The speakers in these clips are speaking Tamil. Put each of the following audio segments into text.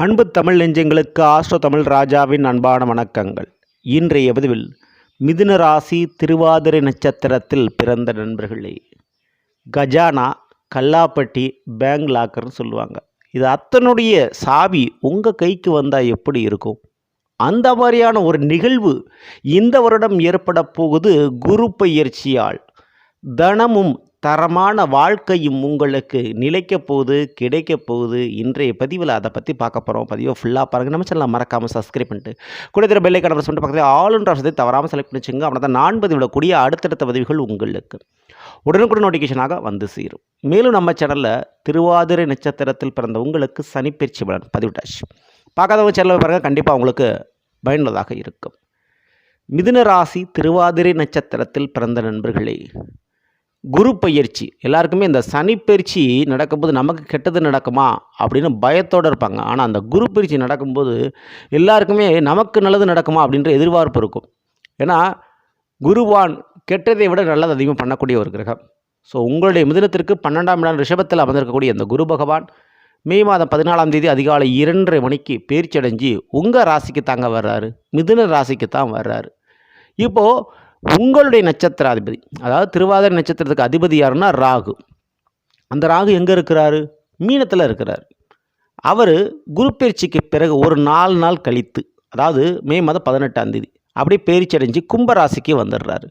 அன்பு தமிழ் நெஞ்சங்களுக்கு ஆஸ்ட்ரோ தமிழ் ராஜாவின் அன்பான வணக்கங்கள். இன்றைய பதிவில் மிதுன ராசி திருவாதிரை நட்சத்திரத்தில் பிறந்த நண்பர்களே. கஜானா கல்லாப்பட்டி பேங்க் லாக்கர்னு சொல்லுவாங்க. இது அத்தனுடைய சாவி உங்கள் கைக்கு வந்தால் எப்படி இருக்கும்? அந்த மாதிரியான ஒரு நிகழ்வு இந்த வருடம் ஏற்பட போகுது குரு பயிற்சியால். தனமும் தரமான வாழ்க்கையும் உங்களுக்கு நிலைக்க போகுது கிடைக்க போகுது. இன்றைய பதிவில் அதை பற்றி பார்க்க போகிறோம் பதிவை ஃபுல்லாக பாருங்கள் நம்ம சேனல் மறக்காமல் சப்ஸ்கிரைப் பண்ணிட்டு கூட திரு பெல்லை கடவுள் சொல்லிட்டு பக்கத்தில் ஆளுன்ற வசதி தவறாமல் செலக்ட் பண்ணி வச்சுங்க அப்படின்னா தான் நான் பதிவிடக்கூடிய அடுத்தடுத்த பதிவுகள் உங்களுக்கு உடனுக்குடன் நோட்டிஃபிகேஷனாக வந்து சேரும். மேலும் நம்ம சேனலில் திருவாதிரை நட்சத்திரத்தில் பிறந்த உங்களுக்கு சனிப்பயிற்சி பலன் பதிவிட்டாச்சு. பார்க்காதவங்க சேனலில் பாருங்கள் கண்டிப்பாக உங்களுக்கு பயனுள்ளதாக இருக்கும். மிதுன ராசி திருவாதிரை நட்சத்திரத்தில் பிறந்த நண்பர்களே குரு பயிற்சி. எல்லாருக்குமே இந்த சனி பயிற்சி நடக்கும்போது நமக்கு கெட்டது நடக்குமா? அப்படின்னு பயத்தோடு இருப்பாங்க. ஆனால் அந்த குரு பயிற்சி நடக்கும்போது எல்லாருக்குமே நமக்கு நல்லது நடக்குமா? அப்படின்ற எதிர்பார்ப்பு இருக்கும். ஏன்னா குருவான் கெட்டதை விட நல்லது அதிகமாக பண்ணக்கூடிய ஒரு கிரகம். ஸோ உங்களுடைய மிதினத்திற்கு பன்னெண்டாம் இடம் ரிஷபத்தில் அமர்ந்திருக்கக்கூடிய அந்த குரு பகவான் மே மாதம் பதினாலாம் தேதி அதிகாலை இரண்டரை மணிக்கு பேர்ச்சடைஞ்சு உங்கள் ராசிக்கு தாங்க வர்றாரு. மிதுன ராசிக்கு தான் வர்றாரு. இப்போது உங்களுடைய நட்சத்திராதிபதி அதாவது திருவாதிரை நட்சத்திரத்துக்கு அதிபதி யாருன்னா ராகு. அந்த ராகு எங்கே இருக்கிறாரு? மீனத்தில் இருக்கிறார். அவர் குரு பயிற்சிக்கு பிறகு ஒரு நாலு நாள் கழித்து அதாவது மே மாதம் பதினெட்டாம் தேதி அப்படியே பயிற்சி அடைஞ்சு கும்பராசிக்கு வந்துடுறாரு.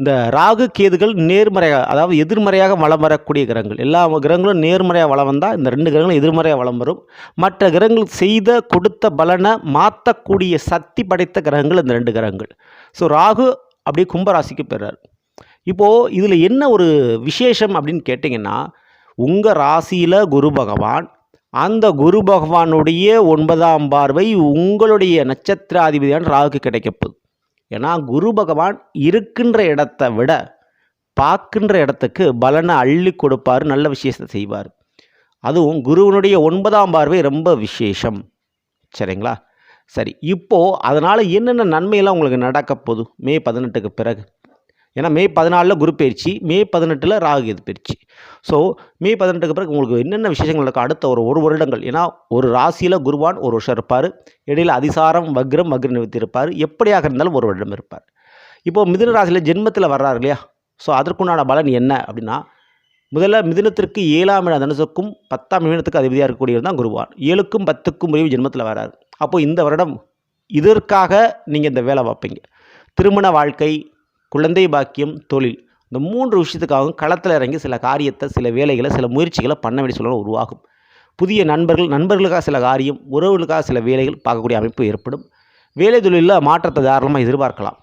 இந்த ராகு கேதுகள் நேர்மறையாக அதாவது எதிர்மறையாக வளம் வரக்கூடிய கிரகங்கள். எல்லா கிரகங்களும் நேர்மறையாக வளம் வந்தால் இந்த ரெண்டு கிரகங்களும் எதிர்மறையாக வளம் வரும். மற்ற கிரகங்கள் செய்த கொடுத்த பலனை மாற்றக்கூடிய சக்தி படைத்த கிரகங்கள் இந்த ரெண்டு கிரகங்கள். ஸோ ராகு அப்படியே கும்பராசிக்கு பெறார் இப்போது இதில் என்ன ஒரு விசேஷம் அப்படின்னு கேட்டிங்கன்னா உங்கள் ராசியில் குரு பகவான் அந்த குரு பகவானுடைய ஒன்பதாம் பார்வை உங்களுடைய நட்சத்திராதிபதியான ராகுக்கு கிடைக்கப்போகுது ஏன்னா குரு பகவான் இருக்கின்ற இடத்த விட பார்க்கின்ற இடத்துக்கு பலனை அள்ளி கொடுப்பார் நல்ல விஷயத்தை செய்வார். அதுவும் குருவனுடைய ஒன்பதாம் பார்வை ரொம்ப விசேஷம். சரிங்களா? சரி இப்போது அதனால் என்னென்ன நன்மையெல்லாம் உங்களுக்கு நடக்க போகுது? மே பதினெட்டுக்கு பிறகு. ஏன்னா மே பதினாலில் குரு பயிற்சி மே பதினெட்டில் ராகு எது பயிற்சி ஸோ மே பதினெட்டுக்கு பிறகு உங்களுக்கு என்னென்ன விசேஷங்கள் நடக்கும்? அடுத்த ஒரு ஒரு வருடங்கள். ஏன்னா ஒரு ராசியில் குருவான் ஒரு வருஷம் இருப்பார். இடையில் அதிசாரம் வக்ரம் வக்ர நிவர்த்தி இருப்பார். எப்படியாக இருந்தாலும் ஒரு வருடம் இருப்பார். இப்போது மிதுன ராசியில் ஜென்மத்தில் வர்றாரு இல்லையா? ஸோ அதற்குண்டான பலன் என்ன அப்படின்னா முதல்ல மிதுனத்திற்கு ஏழாம் இடம் தனுசுக்கும் பத்தாம் மீனத்துக்கு அதிபதியாக இருக்கக்கூடியவர் தான் குருவான். ஏழுக்கும் பத்துக்கும் முடிவு ஜென்மத்தில் வராரு அப்போது இந்த வருடம் இதற்காக நீங்கள் இந்த வேலை பார்ப்பீங்க. திருமண வாழ்க்கை குழந்தை பாக்கியம் தொழில். இந்த மூன்று விஷயத்துக்காகவும் களத்தில் இறங்கி சில காரியத்தை சில வேலைகளை சில முயற்சிகளை பண்ண வேண்டிய சூழல் உருவாகும். புதிய நண்பர்கள் நண்பர்களுக்காக சில காரியம் உறவுகளுக்காக சில வேலைகள் பார்க்கக்கூடிய அமைப்பு ஏற்படும். வேலை தொழிலில் மாற்றத்தை தாராளமாக எதிர்பார்க்கலாம்.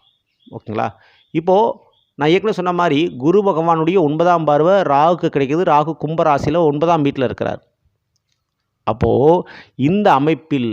ஓகேங்களா? இப்போது நான் ஏற்கனவே சொன்ன மாதிரி குரு பகவானுடைய ஒன்பதாம் பார்வை ராகுக்கு கிடைக்கிது. ராகு கும்பராசியில் ஒன்பதாம் வீட்டில் இருக்கிறார். அப்போது இந்த அமைப்பில்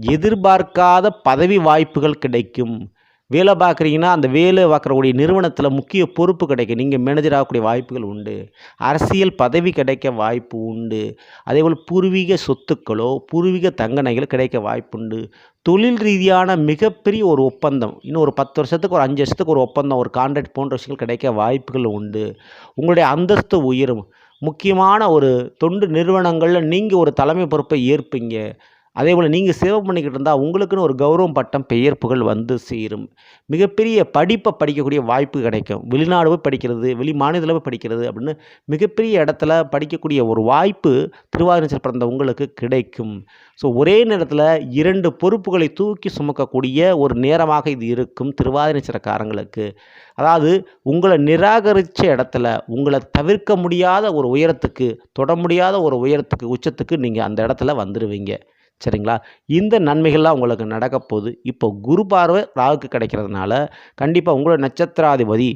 எதிர்பார்க்காத பதவி வாய்ப்புகள் கிடைக்கும். வேலை பார்க்குறீங்கன்னா அந்த வேலை பார்க்குறக்கூடிய நிறுவனத்தில் முக்கிய பொறுப்பு கிடைக்கும். நீங்கள் மேனேஜர் ஆகக்கூடிய வாய்ப்புகள் உண்டு. அரசியல் பதவி கிடைக்க வாய்ப்பு உண்டு. அதேபோல் பூர்வீக சொத்துக்களோ பூர்வீக தங்க கிடைக்க வாய்ப்பு உண்டு. தொழில் ரீதியான மிகப்பெரிய ஒரு ஒப்பந்தம். இன்னும் ஒரு பத்து வருஷத்துக்கு ஒரு அஞ்சு வருஷத்துக்கு ஒரு ஒப்பந்தம் ஒரு கான்ட்ராக்ட் போன்ற விஷயங்கள் கிடைக்க வாய்ப்புகள் உண்டு. உங்களுடைய அந்தஸ்து உயரும். முக்கியமான ஒரு தொண்டு நிறுவனங்களில் நீங்கள் ஒரு தலைமை பொறுப்பை ஏற்பீங்க. அதே போல் நீங்கள் சேவை பண்ணிக்கிட்டு இருந்தால் உங்களுக்குன்னு ஒரு கௌரவம் பட்டம் பெயர்ப்புகள் வந்து சேரும். மிகப்பெரிய படிப்பை படிக்கக்கூடிய வாய்ப்பு கிடைக்கும். வெளிநாடு போய் படிக்கிறது வெளி மாநிலத்தில் போய் படிக்கிறது அப்படின்னு மிகப்பெரிய இடத்துல படிக்கக்கூடிய ஒரு வாய்ப்பு திருவாதிரத்தில் பிறந்த உங்களுக்கு கிடைக்கும். ஸோ ஒரே நேரத்தில் இரண்டு பொறுப்புகளை தூக்கி சுமக்கக்கூடிய ஒரு நேரமாக இது இருக்கும் திருவாதிரச்சிரக்காரங்களுக்கு. அதாவது உங்களை நிராகரித்த இடத்துல உங்களை தவிர்க்க முடியாத ஒரு உயரத்துக்கு தொட முடியாத ஒரு உயரத்துக்கு உச்சத்துக்கு நீங்கள் அந்த இடத்துல வந்துடுவீங்க சரிங்களா? இந்த நன்மைகள்லாம் உங்களுக்கு நடக்க போகுது. இப்போ குரு பார்வை ராகுக்கு கிடைக்கிறதுனால கண்டிப்பாக உங்களோட நட்சத்திராதிபதி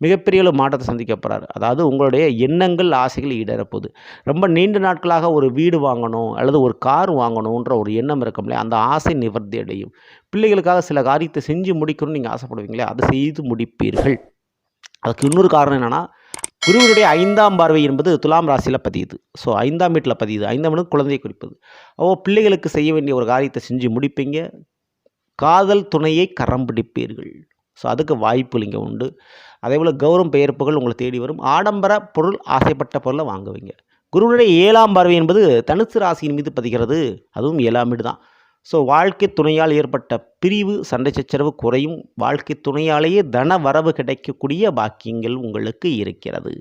மிகப்பெரிய ஒரு மாற்றத்தை சந்திக்க போகிறாரு அதாவது உங்களுடைய எண்ணங்கள் ஆசைகள் ஈடேறப்போகுது ரொம்ப நீண்ட நாட்களாக ஒரு வீடு வாங்கணும் அல்லது ஒரு கார் வாங்கணுன்ற ஒரு எண்ணம் இருக்கும் இல்லையா? அந்த ஆசை நிவர்த்தி அடையும். பிள்ளைகளுக்காக சில காரியத்தை செஞ்சு முடிக்கணும்னு நீங்கள் ஆசைப்படுவீங்களே அதை செய்து முடிப்பீர்கள். அதுக்கு இன்னொரு காரணம் என்னென்னா குருவினுடைய ஐந்தாம் பார்வை என்பது துலாம் ராசியில் பதியுது. ஸோ ஐந்தாம் வீட்டில் பதியுது. ஐந்தாம் வீடு குழந்தையை குறிப்பது. ஓ பிள்ளைகளுக்கு செய்ய வேண்டிய ஒரு காரியத்தை செஞ்சு முடிப்பீங்க. காதல் துணையை கரம் பிடிப்பீர்கள். ஸோ அதுக்கு வாய்ப்புகள் இங்கே உண்டு. அதே போல் கௌரவம் பெயர்ப்புகள் உங்களை தேடி வரும். ஆடம்பர பொருள் ஆசைப்பட்ட பொருளை வாங்குவீங்க. குருவினுடைய ஏழாம் பார்வை என்பது தனுசு ராசியின் மீது பதிகிறது. அதுவும் ஏழாம் வீடு தான் ஸோ வாழ்க்கை துணையால் ஏற்பட்ட பிரிவு சண்டை சச்சரவு குறையும். வாழ்க்கை துணையாலேயே தன வரவு கிடைக்கக்கூடிய பாக்கியங்கள் உங்களுக்கு இருக்கிறது.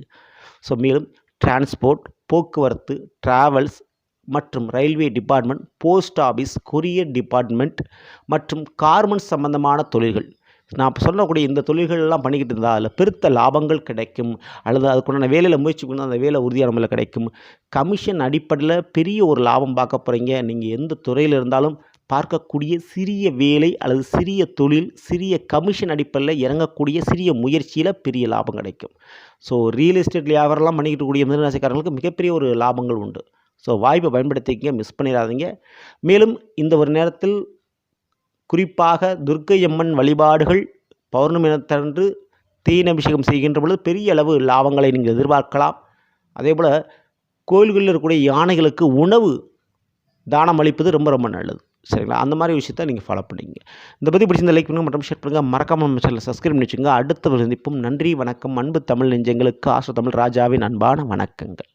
ஸோ மேலும் டிரான்ஸ்போர்ட் போக்குவரத்து டிராவல்ஸ் மற்றும் railway department post office courier department மற்றும் கார்மெண்ட்ஸ் சம்பந்தமான தொழில்கள். நான் சொல்லக்கூடிய இந்த தொழில்கள்லாம் பண்ணிக்கிட்டு இருந்தால் அதில் பெருத்த லாபங்கள் கிடைக்கும். அல்லது அதுக்குண்டான வேலையில் முயற்சி கொண்டு அந்த வேலை உறுதியான முறையில் கிடைக்கும். கமிஷன் அடிப்படையில் பெரிய ஒரு லாபம் பார்க்க போகிறீங்க நீங்கள் எந்த துறையில் இருந்தாலும் பார்க்கக்கூடிய சிறிய வேலை அல்லது சிறிய தொழில் சிறிய கமிஷன் அடிப்படையில் இறங்கக்கூடிய சிறிய முயற்சியில் பெரிய லாபம் கிடைக்கும். ஸோ ரியல் எஸ்டேட் வியாபாரம்லாம் பண்ணிக்கிட்டு கூடிய மிதனராசிக்காரங்களுக்கு மிகப்பெரிய ஒரு லாபங்கள் உண்டு. ஸோ வாய்ப்பை பயன்படுத்திக்க மிஸ் பண்ணிடாதீங்க. மேலும் இந்த ஒரு நேரத்தில் குறிப்பாக துர்க்கை அம்மன் வழிபாடுகள் பௌர்ணமி தினத்தன்று தேன் அபிஷேகம் செய்கின்ற பொழுது பெரிய அளவு லாபங்களை நீங்கள் எதிர்பார்க்கலாம். அதே போல் கோயில்களில் இருக்கக்கூடிய யானைகளுக்கு உணவு தானம் அளிப்பது ரொம்ப ரொம்ப நல்லது. சரிங்களா? அந்த மாதிரி விஷயத்தை நீங்கள் ஃபாலோ பண்ணிங்க இந்த பற்றி பிடிச்சிருந்த லைக் பண்ணுங்கள் மற்றும் ஷேர் பண்ணுங்கள் மறக்காமல் நம்ம சேனலில் சப்ஸ்கிரைப் பண்ணி வச்சுங்க அடுத்த சந்திப்பும். நன்றி வணக்கம். அன்பு தமிழ் நெஞ்சங்களுக்கு ஆசை தமிழ் ராஜாவின் அன்பான வணக்கங்கள்.